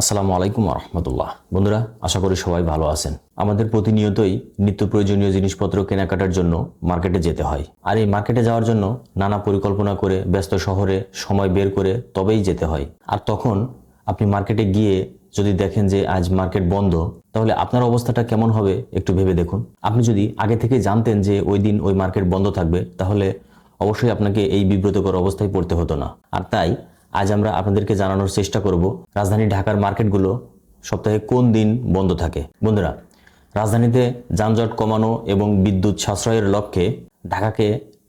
আসসালামু আলাইকুম রহমতুল্লাহ বন্ধুরা, আশা করি সবাই ভালো আছেন। আমাদের প্রতিনিয়তই নিত্য প্রয়োজনীয় জিনিসপত্র কেনাকাটার জন্য মার্কেটে যেতে হয়। আর এই মার্কেটে যাওয়ার জন্য নানা পরিকল্পনা করে ব্যস্ত শহরে সময় বের করে তবেই যেতে হয়। আর তখন আপনি মার্কেটে গিয়ে যদি দেখেন যে আজ মার্কেট বন্ধ, তাহলে আপনার অবস্থাটা কেমন হবে একটু ভেবে দেখুন। আপনি যদি আগে থেকে জানতেন যে ওই দিন ওই মার্কেট বন্ধ থাকবে, তাহলে অবশ্যই আপনাকে এই বিব্রতকর অবস্থায় পড়তে হতো না। আর তাই আজ আমরা আপনাদেরকে জানানোর চেষ্টা করব রাজধানী ঢাকার মার্কেটগুলো সপ্তাহে কোন দিন বন্ধ থাকে। বন্ধুরা, রাজধানীতে যানজট কমানো এবং বিদ্যুৎ সাশ্রয়ের লক্ষ্যে ঢাকাকে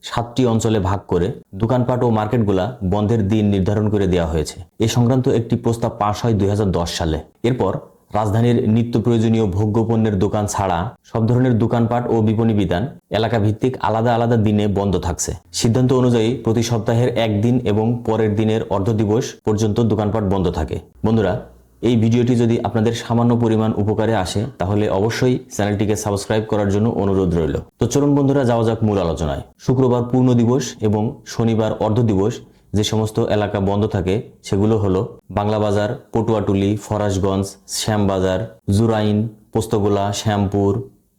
সাতটি অঞ্চলে ভাগ করে দোকানপাট ও মার্কেটগুলা বন্ধের দিন নির্ধারণ করে দেওয়া হয়েছে। এ সংক্রান্ত একটি প্রস্তাব পাশ হয় দুই হাজার দশ সালে। এরপর রাজধানীর নিত্য প্রয়োজনীয় ভোগ্য পণ্যের দোকান ছাড়া সব ধরনের দোকানপাট ও বিপণী বিধান এলাকা ভিত্তিক আলাদা আলাদা দিনে বন্ধ থাকছে। সিদ্ধান্ত অনুযায়ী প্রতি সপ্তাহের একদিন এবং পরের দিনের অর্ধ দিবস পর্যন্ত দোকানপাট বন্ধ থাকে। বন্ধুরা, এই ভিডিওটি যদি আপনাদের সামান্য পরিমাণ উপকারে আসে, তাহলে অবশ্যই চ্যানেলটিকে সাবস্ক্রাইব করার জন্য অনুরোধ রইল। তো চলুন বন্ধুরা, যাওয়া যাক মূল আলোচনায়। শুক্রবার পূর্ণ দিবস এবং শনিবার অর্ধ দিবস যে সমস্ত এলাকা বন্ধ থাকে, সেগুলো হলো বাংলা বাজার, পটুয়াটুলি, ফরাসগঞ্জ শ্যামবাজার জুরাইন, পোস্তগোলা, শ্যামপুর,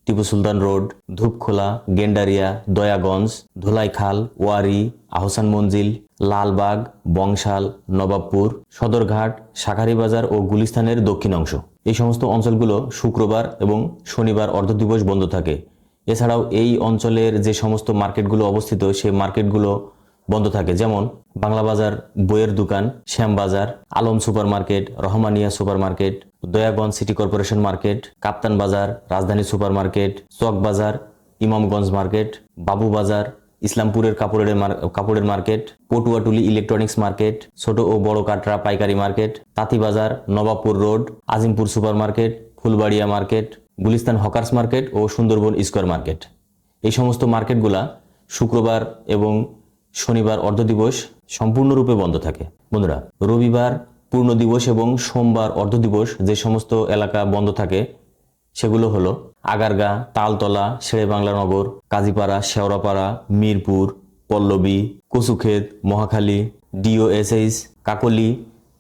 টিপু সুলতান রোড, ধূপখোলা, গেন্ডারিয়া, দয়াগঞ্জ, ধুলাইখাল, ওয়ারি, আহসান মঞ্জিল, লালবাগ, বংশাল, নবাবপুর, সদরঘাট শাখারিবাজার ও গুলিস্তানের দক্ষিণ অংশ। এই সমস্ত অঞ্চলগুলো শুক্রবার এবং শনিবার অর্ধ দিবস বন্ধ থাকে। এছাড়াও এই অঞ্চলের যে সমস্ত মার্কেটগুলো অবস্থিত, সেই মার্কেটগুলো বন্ধ থাকে। যেমন বাংলা বাজার, বইয়ের দোকান Shyambazar Alam super market Rahmania super market Dayaganj city corporation market, Kaptan Bazar, Rajdhani super market চক বাজার, ইমামগঞ্জ মার্কেট, বাবু বাজার, ইসলামপুরের কাপড়ের কাপড়ের মার্কেট, পটুয়াটুলি ইলেকট্রনিক্স মার্কেট, ছোট ও বড় কাটরা পাইকারি market Tantibazar Nawabpur road, Azimpur super market Fulbaria market, Gulistan hawkers market ও Sundarban square market. এই সমস্ত মার্কেটগুলা শুক্রবার এবং শনিবার অর্ধ দিবস সম্পূর্ণরূপে বন্ধ থাকে। বন্ধুরা, রবিবার পূর্ণ দিবস এবং সোমবার অর্ধ দিবস যে সমস্ত এলাকা বন্ধ থাকে, সেগুলো হলো Agargaon, Taltola Shere Bangla Nagar, Kazipara, Shewrapara, Mirpur, Pallabi, Kachukhet, Mohakhali, DOHS, Kakoli,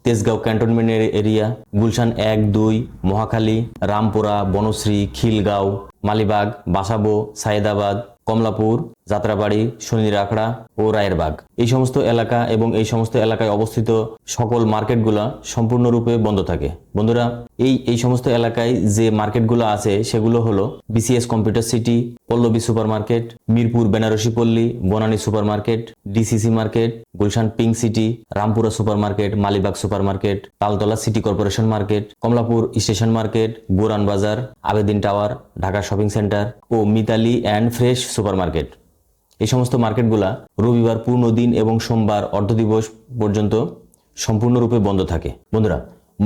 Tejgaon cantonment area, Gulshan এক, দুই, মহাখালী, রামপুরা, বনশ্রী, খিলগাঁও, মালিবাগ, বাসাবো, সায়েদাবাদ, কমলাপুর যাত্রাবাড়ি শনিরাখড়া ও রায়েরবাগ। এই সমস্ত এলাকা এবং এই সমস্ত এলাকায় অবস্থিত সকল মার্কেটগুলা সম্পূর্ণরূপে বন্ধ থাকে। বন্ধুরা, এই এই সমস্ত এলাকায় যে মার্কেটগুলো আছে, সেগুলো হলো BCS computer city, Pallabi super market Mirpur Benarasi Palli, Banani super market DCC market, Gulshan pink city, Rampura super market Malibagh super market Taltola city corporation market, Kamalapur station market Goran Bazar Abedin tower, Dhaka shopping centre O Mitali and fresh super market এই সমস্ত মার্কেটগুলা রবিবার পূর্ণ দিন এবং সোমবার অর্ধ দিবস পর্যন্ত সম্পূর্ণরূপে বন্ধ থাকে। বন্ধুরা,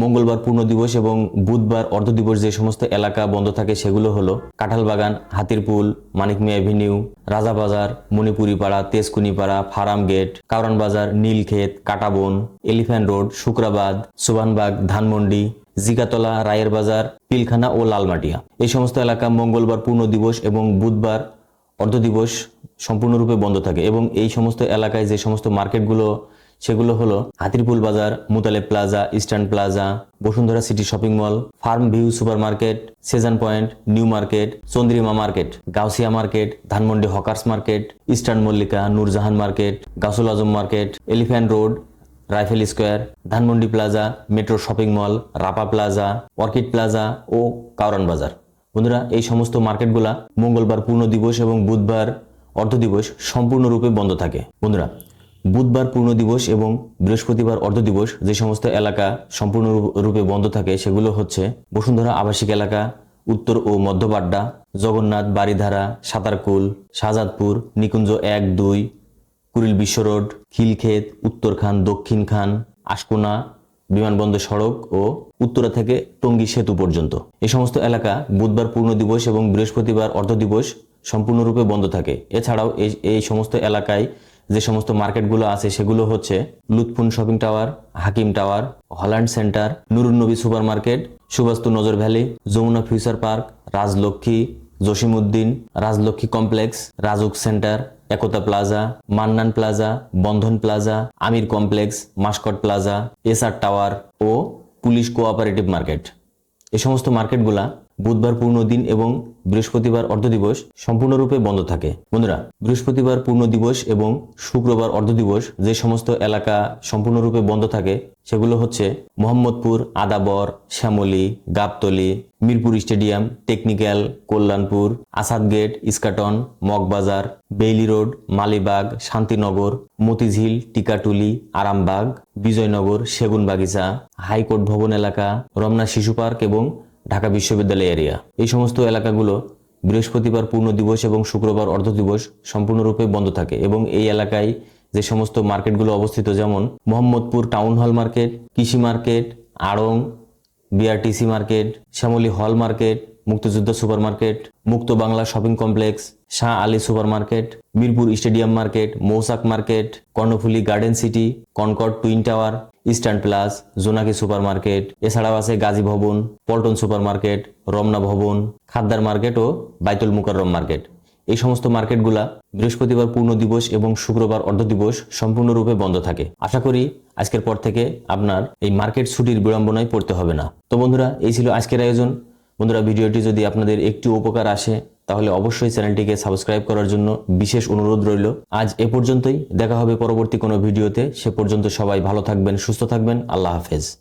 মঙ্গলবার পূর্ণ দিবস এবং বুধবার অর্ধ দিবস যে সমস্ত এলাকা বন্ধ থাকে সেগুলো হলো Kathalbagan, Hatirpool Manik Mia avenue, Rajabazar Manipuri Para Tejkunipara, farm gate Kawran Bazar Nilkhet, Katabon, elephant road, Shukrabad, Sobhanbagh, Dhanmondi Jigatola Rayer Bazar, Pilkhana ও লালমাটিয়া। এই সমস্ত এলাকা মঙ্গলবার পূর্ণ দিবস এবং বুধবার অর্ধ দিবস সম্পূর্ণরূপে বন্ধ থাকে এবং এই সমস্ত এলাকায় যে সমস্ত মার্কেটগুলো, সেগুলো হলো Hatirpool Bazar, মুতালে plaza, eastern plaza, Bashundhara city shopping mall, farm view super market Sezan point, new market, Chandrima market, Gausia market, Dhanmondi hawkers market, eastern Mallika, Noorjahan market Gausul Azam market, elephant road, rifle square, Dhanmondi plaza, metro shopping mall, Rapa plaza, orchid plaza ও কাউরান বাজার। বন্ধুরা, এই সমস্ত মার্কেটগুলা মঙ্গলবার পূর্ণ দিবস এবং বুধবার অর্ধ দিবস সম্পূর্ণরূপে বন্ধ থাকে। বন্ধুরা, বুধবার পূর্ণ দিবস এবং বৃহস্পতিবার অর্ধ দিবস যে সমস্ত এলাকা সম্পূর্ণ রূপে বন্ধ থাকে, সেগুলো হচ্ছে বসুন্ধরা আবাসিক এলাকা, উত্তর ও মধ্য বাড্ডা, জগন্নাথ বাড়িধারা সাঁতারকুল, শাহজাদপুর, নিকুঞ্জ এক, দুই, কুড়িল বিশ্ব রোড, খিলক্ষেত উত্তরখান দক্ষিণ খান, আশকোনা বিমানবন্দর সড়ক ও উত্তরা থেকে টঙ্গী সেতু পর্যন্ত। এই সমস্ত এলাকা বুধবার পূর্ণ দিবস এবং বৃহস্পতিবার অর্ধ দিবস সম্পূর্ণরূপে বন্ধ থাকে। এছাড়াও এই সমস্ত এলাকায় যে সমস্ত মার্কেটগুলো আছে, সেগুলো হচ্ছে Lutfun shopping tower, Hakim tower, Holland centre, Nurunnabi super market Subastu Nazar valley, Jamuna future park, Rajlakshmi Jasimuddin, Rajlakshmi complex Rajuk centre, Ekata plaza, Mannan plaza, Bandhan plaza, Amir complex, Mascot plaza, SR tower ও police cooperative market. এ সমস্ত মার্কেটগুলা বুধবার পূর্ণ দিন এবং বৃহস্পতিবার অর্ধ দিবস সম্পূর্ণরূপে বন্ধ থাকে। বন্ধুরা, বৃহস্পতিবার পূর্ণ দিবস এবং শুক্রবার অর্ধ দিবস যে সমস্ত এলাকা সম্পূর্ণরূপে বন্ধ থাকে সেগুলো হচ্ছে Mohammadpur, Adabor, Shyamoli, Gabtoli, Mirpur stadium, technical, Kalyanpur, Asad gate, Eskaton, Moghbazar, Bailey road, Malibagh, Shantinagar, Motijheel, Tikatuli, Arambagh, Bijoynagar, Segunbagicha, high court ভবন এলাকা, রমনা শিশু পার্ক এবং ঢাকা বিশ্ববিদ্যালয় এরিয়া। এই সমস্ত এলাকাগুলো বৃহস্পতিবার পূর্ণ দিবস এবং শুক্রবার অর্ধ দিবস সম্পূর্ণরূপে বন্ধ থাকে এবং এই এলাকায় যে সমস্ত মার্কেটগুলো অবস্থিত, যেমন Mohammadpur town hall market, Krishi market, আড়ং BRTC market, Shyamoli hall market, Muktijuddho super market, Mukto Bangla shopping complex, Shah Ali super market, Mirpur stadium market, Mousak market, Karnaphuli garden city, Concord twin tower, eastern plus, Jonaki super market, এছাড়াও আছে গাজী ভবন, Paltan super market, Ramna ভবন, খাদ্দার market ও বাইতুল Mukarram market. এই সমস্ত মার্কেটগুলা বৃহস্পতিবার পূর্ণ দিবস এবং শুক্রবার অর্ধ দিবস সম্পূর্ণরূপে বন্ধ থাকে। আশা করি আজকের পর থেকে আপনার এই মার্কেট ছুটির বিড়ম্বনায় পড়তে হবে না। তো বন্ধুরা, এই ছিল আজকের আয়োজন। বন্ধুরা, ভিডিওটি যদি আপনাদের একটু উপকার আসে, তাহলে অবশ্যই চ্যানেলটিকে সাবস্ক্রাইব করার জন্য বিশেষ অনুরোধ রইল। আজ এ পর্যন্তই। দেখা হবে পরবর্তী কোনো ভিডিওতে। সে পর্যন্ত সবাই ভালো থাকবেন, সুস্থ থাকবেন। আল্লাহ হাফেজ।